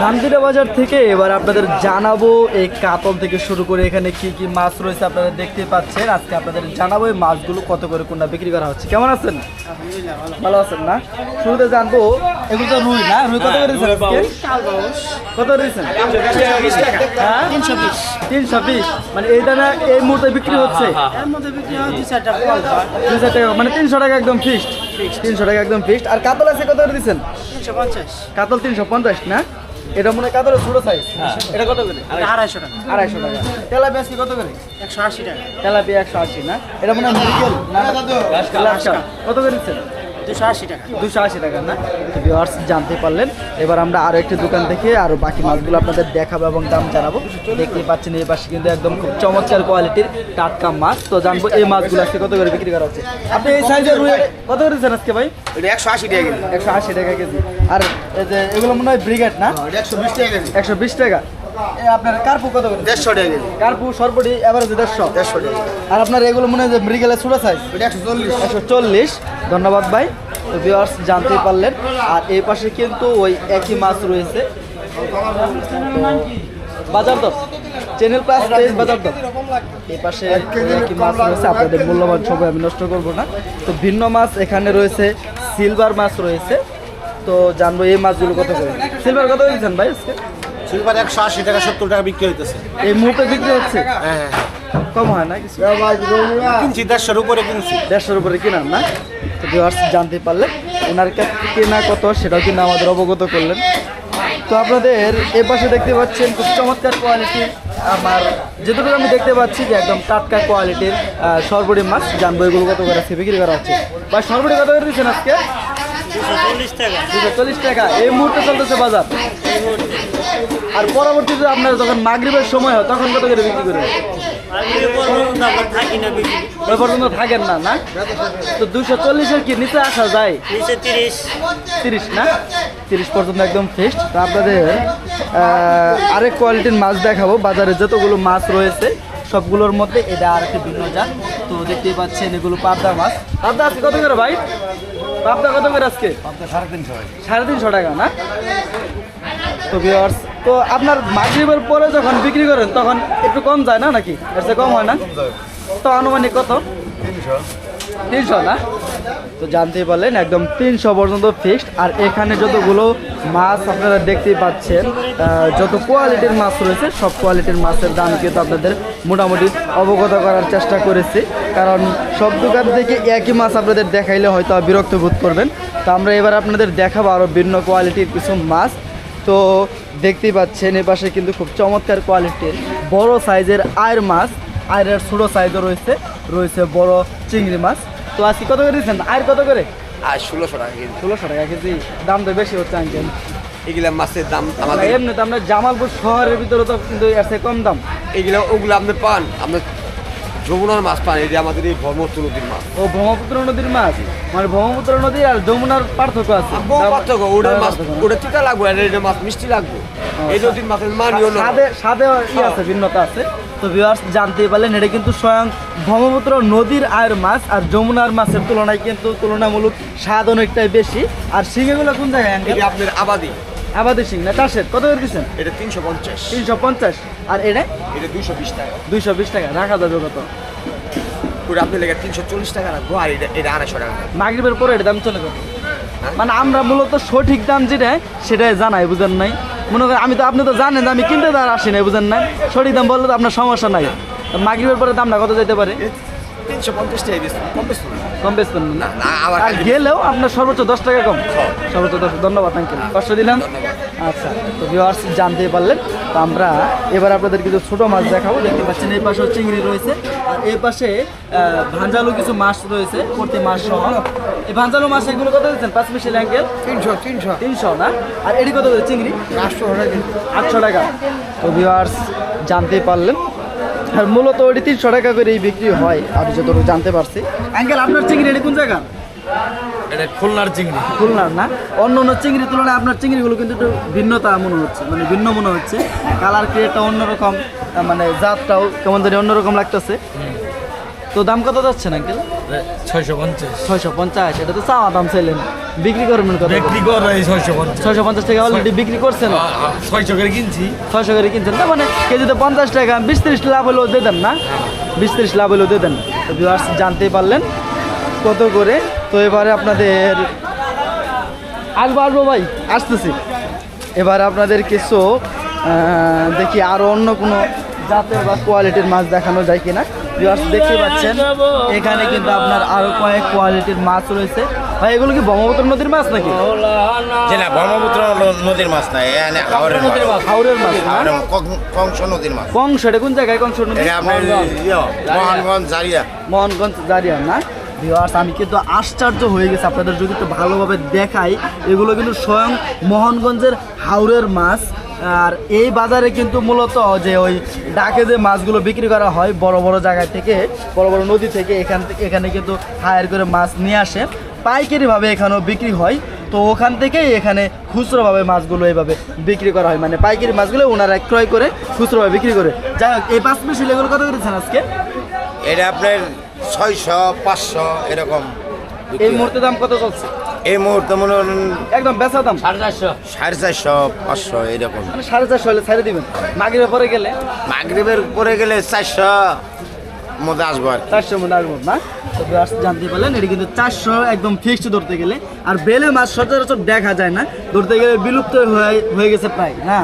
ধানদিরা বাজার থেকে এবার আপনাদের জানাব এই কাতল থেকে শুরু করে এখানে কি কি মাছ রয়েছে আপনারা দেখতে পাচ্ছেন। আজকে আপনাদের জানাব এই মাছগুলো কত করে কোনটা বিক্রি করা হচ্ছে। কেমন আছেন? ভালো আছেন না? শুরুতে জানব এগুলো তো রুই না? রুই কত করে কত করে হ্যাঁ? তিনশো বিশ। মানে এই দানা এই মুহূর্তে বিক্রি হচ্ছে? মানে তিনশো টাকা একদম ফিক্সড তিনশো টাকা একদম ফিক্সড আর কাতল আছে কত করে দিচ্ছেন? কাতল তিনশো পঞ্চাশ না? এটা মনে হয় কাতলের ছোট সাইজ এটা কত করে? আড়াইশো। টাকা। আড়াইশো টাকা। তেলাপিয়া আজকে কত করে? একশো আশি টাকা। তেলাপিয়া একশো আশি না? এটা মনে হয় না? কত করে দিচ্ছেন? দুশো আশি টাকা। দুশো আশি টাকা না? ভিউয়ার্স জানতে পারলেন। এবার আমরা আরও একটি দোকান থেকে আরও বাকি মাছগুলো আপনাদের দেখাবো এবং দাম জানাব। দেখতেই পাচ্ছেন এই পাশে কিন্তু একদম খুব চমৎকার কোয়ালিটির টাটকা মাছ। তো জানব এই মাছগুলো আজকে কত করে বিক্রি করা হচ্ছে। আপনি এই সাইজের রুই কত করে দিচ্ছেন আজকে ভাই? এটা একশো আশি টাকা কেজি। একশো আশি টাকা কেজি। আর এই এগুলো মনে হয় ব্রিগেড না? একশো বিশ টাকা একশো বিশ টাকা। আপনার কার্পু কত করে? দেড়শো টাকা কেজি। কার্পু সর্বটি এভারেজ দেড়শো। দেড়শো টাকা আর আপনার এগুলো মনে হয় যে মৃগেলের ছোটো সাইজ এটা একশো চল্লিশ। একশো চল্লিশ। ধন্যবাদ ভাই। তো জানতেই পারলেন। আর এই পাশে কিন্তু ওই একই মাছ রয়েছে। বাজার দর? চ্যানেল প্লাস বাজার দর? এই পাশে একই মাছ রয়েছে। আপনাদের মূল্যবান আমি নষ্ট করব না। তো ভিন্ন মাছ এখানে রয়েছে। সিলভার মাছ রয়েছে। তো জানব এই মাছগুলো কত করে? সিলভার কত দিচ্ছেন ভাই আজকে? সিলভার একশো আশি টাকা সত্তর টাকা বিক্রি হইতেছে। এই মুহূর্তে বিক্রি হচ্ছে? হ্যাঁ কম হয় না কিছু? কিনছি দেড়শোর উপরে কিনছি। দেড়শোর উপরে কিনার না? তো ভিউয়ার্স জানতে পারলে ওনার কাছে কেনা কত সেটাও কিন্তু আমাদের অবগত করলেন। তো আপনাদের এ পাশে দেখতে পাচ্ছেন খুব চমৎকার কোয়ালিটির আমার যেটুকু আমি দেখতে পাচ্ছি যে একদম টাটকা কোয়ালিটির সরবরি মাছ। জানব এগুলো কত করে বিক্রি করা হচ্ছে। বা সরবরি কত করে দিচ্ছেন আজকে? দুশো চল্লিশ টাকা। এই মুহূর্তে চলতেছে বাজার। আর পরবর্তীতে আপনার যখন মাগরিবের সময় হয় তখন কত করে বিক্রি করবেন? ওই পর্যন্ত থাকেন না না? তো দুশো চল্লিশের কি নিচে আসা যায়? তিরিশ। না? তিরিশ পর্যন্ত একদম ফিক্সড তো আপনাদের আরেক কোয়ালিটির মাছ দেখাবো। বাজারে যতগুলো মাছ রয়েছে সবগুলোর মধ্যে এটা আর একটি ভিন্ন জাত। তো দেখতেই পাচ্ছেন এগুলো পাবদা মাছ। পাবদা আজকে কত করে ভাই? পাবদা কত করে আজকে? সাড়ে তিনশো টাকা। না? তো ভিওয়ার্স তো আপনার মাগরিবের পরে যখন বিক্রি করেন তখন একটু কম যায় না নাকি? এর কম হয় না? তো আনুমানিক কত? তিনশো। না? তো জানতেই পারলেন, একদম তিনশো পর্যন্ত ফিক্সড আর এখানে যতগুলো মাছ আপনারা দেখতেই পাচ্ছেন যত কোয়ালিটির মাছ রয়েছে, সব কোয়ালিটির মাছের দাম কিন্তু আপনাদের মোটামুটি অবগত করার চেষ্টা করেছি। কারণ সব দোকান থেকে একই মাছ আপনাদের দেখাইলে হয়তো বিরক্ত বোধ করবেন। তো আমরা এবার আপনাদের দেখাবো আরও ভিন্ন কোয়ালিটির কিছু মাছ। তো দেখতেই পাচ্ছেন, এ পাশে কিন্তু খুব চমৎকার কোয়ালিটির বড় সাইজের আয়ের মাছ আয়ের ছোটো সাইজও রয়েছে রয়েছে বড় চিংড়ি মাছ। তো আজকে কত করে দিচ্ছেন আর কত করে? আর ষোলোশো টাকা কেজি। ষোলোশো টাকা কেজি। দাম তো বেশি হচ্ছে আঙ্কেল। এগুলা মাছের দাম আমাদের এমনি তো আপনার জামালপুর শহরের ভিতরে তো কিন্তু চেয়ে কম দাম। এগুলা ওগুলো আপনি পান। আপনার যমুনার মাছ পান। এটা আমাদের এই ব্রহ্মপুত্র নদীর মাছ। ও ব্রহ্মপুত্র নদীর মাছ? মানে ব্রহ্মপুত্র নদী আর যমুনার পার্থক্য আছে। পার্থক্য ওটার মাছ ওটা তিতা লাগবে আর এটা মাছ মিষ্টি লাগবে। এই নদীর মাছের মানই হলো স্বাদে স্বাদে ই আছে ভিন্নতা আছে। তো ভিউয়ার্স জানতেই পারলেন এটা কিন্তু স্বয়ং ব্রহ্মপুত্র নদীর আয়ের মাছ আর যমুনার মাছের তুলনায় কিন্তু তুলনামূলক স্বাদ অনেকটাই বেশি। আর শিঙেগুলো কোন জায়গায় আপনার আবাদি। আবাদি শিং না চাষের কত করে দিচ্ছেন? এটা তিনশো পঞ্চাশ। তিনশো পঞ্চাশ। আর এটা? এটা দুইশো বিশ টাকা। দুইশো বিশ টাকা। রাখা যাবে কত? আপনি লেগে তিনশো চল্লিশ টাকা রাখব আর এটা এটা আড়াইশো টাকা। মাগরিবের পরে দাম চলে যাবে মানে আমরা মূলত সঠিক দাম যেটা সেটাই জানাই বুঝেন নাই? মনে করেন আমি তো আপনি তো জানেন যে আমি কিনতে তার আসি নাই বুঝেন না সঠিক দাম বললে তো আপনার সমস্যা নাই। মাগরিবের পরে দামটা কত যেতে পারে? কম বেশি না? না না আর গেলেও আপনার সর্বোচ্চ দশ টাকা কম। সর্বোচ্চ দশ ধন্যবাদ আঙ্কেল কষ্ট দিলাম। আচ্ছা তো ভিউয়ার্স জানতে পারলেন। তো আমরা এবার আপনাদের কিছু ছোট মাছ দেখাবো দেখতে পাচ্ছেন এই পাশে চিংড়ি রয়েছে। আর এই পাশে ভাঞ্জালু কিছু মাছ রয়েছে প্রতি মাছ সহ। এই ভাঞ্জালো মাছ এগুলো কত দিচ্ছেন? পাঁচ মিশালি আঙ্কেল তিনশো তিনশো। তিনশো না? আর এটি কত চিংড়ি? আটশো টাকা আটশো টাকা। তো ভিউয়ার্স জানতেই পারলেন। আর মূলত ওটি তিনশো টাকা করেই বিক্রি হয় আমি যতটুকু জানতে পারছি। আঙ্কেল আপনার চিংড়ি এটি কোন জায়গা এটা খুলনার চিংড়ি। খুলনার না? অন্য অন্য চিংড়ির তুলনায় আপনার চিংড়িগুলো কিন্তু একটু ভিন্নতা মনে হচ্ছে মানে ভিন্ন মনে হচ্ছে। কালার ক্রিয়েটটা অন্যরকম মানে জাতটাও কেমন জানি অন্যরকম লাগতেছে। তো দাম কত যাচ্ছে না আঙ্কেল? ছয়শো পঞ্চাশ। ছয়শো পঞ্চাশ এটা তো চাওয়া দাম চাইলেন। বিক্রি করবেন কত বিক্রি করে ছয়শো পঞ্চাশ। ছয়শো পঞ্চাশ টাকা অলরেডি বিক্রি করছেন? ছয়শো করে কিনছি। ছয়শো করে কিনছেন না মানে কেজিতে পঞ্চাশ টাকা বিশ ত্রিশ লাভ হলেও দিয়ে দেন না। বিশ ত্রিশ লাভ হলেও দিয়ে দেন। তো জানতেই পারলেন কত করে তো এবারে আপনাদের আসব আসব ভাই আসতেছি। এবারে আপনাদের কিছু দেখি আরও অন্য কোনো জাতের বা কোয়ালিটির মাছ দেখানো যায় কিনা। ভিউয়ার্স দেখতে পাচ্ছেন এখানে কিন্তু আপনার আরও কয়েক কোয়ালিটির মাছ রয়েছে। ভাই এগুলো কি ব্রহ্মপুত্র নদীর মাছ নাকি? না ব্রহ্মপুত্র নদীর মাছ না এখানে হাওড়ের মাছ। হাওড়ের মাছ কংস নদীর মাছ। কংস এটা কোন জায়গায়? কংস নদী ইয়ে, মোহনগঞ্জ জারিয়া। মোহনগঞ্জ জারিয়া না? ভিওয়ার্স আমি কিন্তু আশ্চর্য হয়ে গেছে আপনাদের যদি একটু ভালোভাবে দেখাই। এগুলো কিন্তু স্বয়ং মোহনগঞ্জের হাওড়ের মাছ। আর এই বাজারে কিন্তু মূলত যে ওই ডাকে যে মাছগুলো বিক্রি করা হয়, বড় বড় জায়গা থেকে, বড় বড় নদী থেকে এখান থেকে, এখানে কিন্তু হায়ার করে মাছ নিয়ে আসে। পাইকারিভাবে এখানেও বিক্রি হয়। তো ওখান থেকেই এখানে খুচরোভাবে মাছগুলো এইভাবে বিক্রি করা হয়। মানে পাইকারি মাছগুলো ওনারা ক্রয় করে, খুচরোভাবে বিক্রি করে। যাই হোক, এই পাঁচ মিশিল এগুলো কত করেছেন আজকে? এটা আপনার ছয়শো পাঁচশো এরকম এই মুহূর্তে দাম কত চলছে? এই মুহূর্তে মনে করেন একদম বেচা দাম? সাড়ে চারশো। সাড়ে চারশো পাঁচশো এরকম। মানে সাড়ে চারশো হলে ছেড়ে দিবেন। মাগিরে পরে গেলে? মাগরীবের পরে গেলে চারশো মধ্যে আসব আর কি। চারশো মনে আসব না? জানতে পারলেন এটা কিন্তু চারশো একদম ফিক্সড ধরতে গেলে। আর বেলে মাছ সচরাচর দেখা যায় না। ধরতে গেলে বিলুপ্ত হয়ে হয়ে গেছে প্রায় না?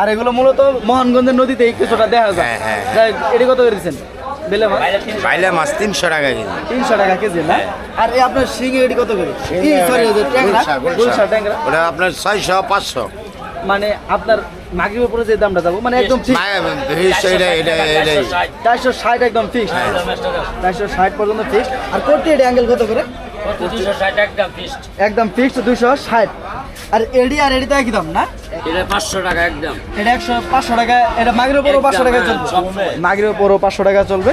আর এগুলো মূলত মোহনগঞ্জের নদীতে কিছুটা দেখা যায়। হ্যাঁ, হ্যাঁ, হোক, এটি কত করেছেন বাইলে মাছ তিনশো টাকা কেজি। তিনশো টাকা কেজি না? আর এই আপনার শিঙে এটি কত করে? ওটা আপনার ছয়শো পাঁচশো। মানে আপনার মাগরিবের উপরে যে দামটা যাব মানে একদম এটা এটা চারশো ষাট একদম ফিক্স চারশো ষাট পর্যন্ত ফিক্স আর কোটি এডি অ্যাঙ্গেল কত করে? একদম ফিক্সড দুইশো ষাট। আর এডি আর এডি তো একই দাম না? টাকা একদম। এটা টাকা এটা মাগের উপরও পাঁচশো টাকা চলবে। মাগের উপরও পাঁচশো টাকা চলবে।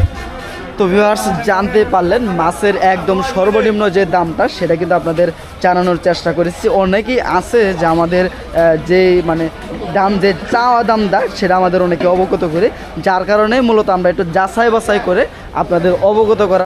তো ভিউয়ার্স জানতে পারলেন মাছের একদম সর্বনিম্ন যে দামটা সেটা কিন্তু আপনাদের জানানোর চেষ্টা করেছি। অনেকেই আছে যে আমাদের যে মানে দাম যে চাওয়া দামটা সেটা আমাদের অনেকে অবগত করে। যার কারণে মূলত আমরা একটু যাচাই বাছাই করে আপনাদের অবগত করা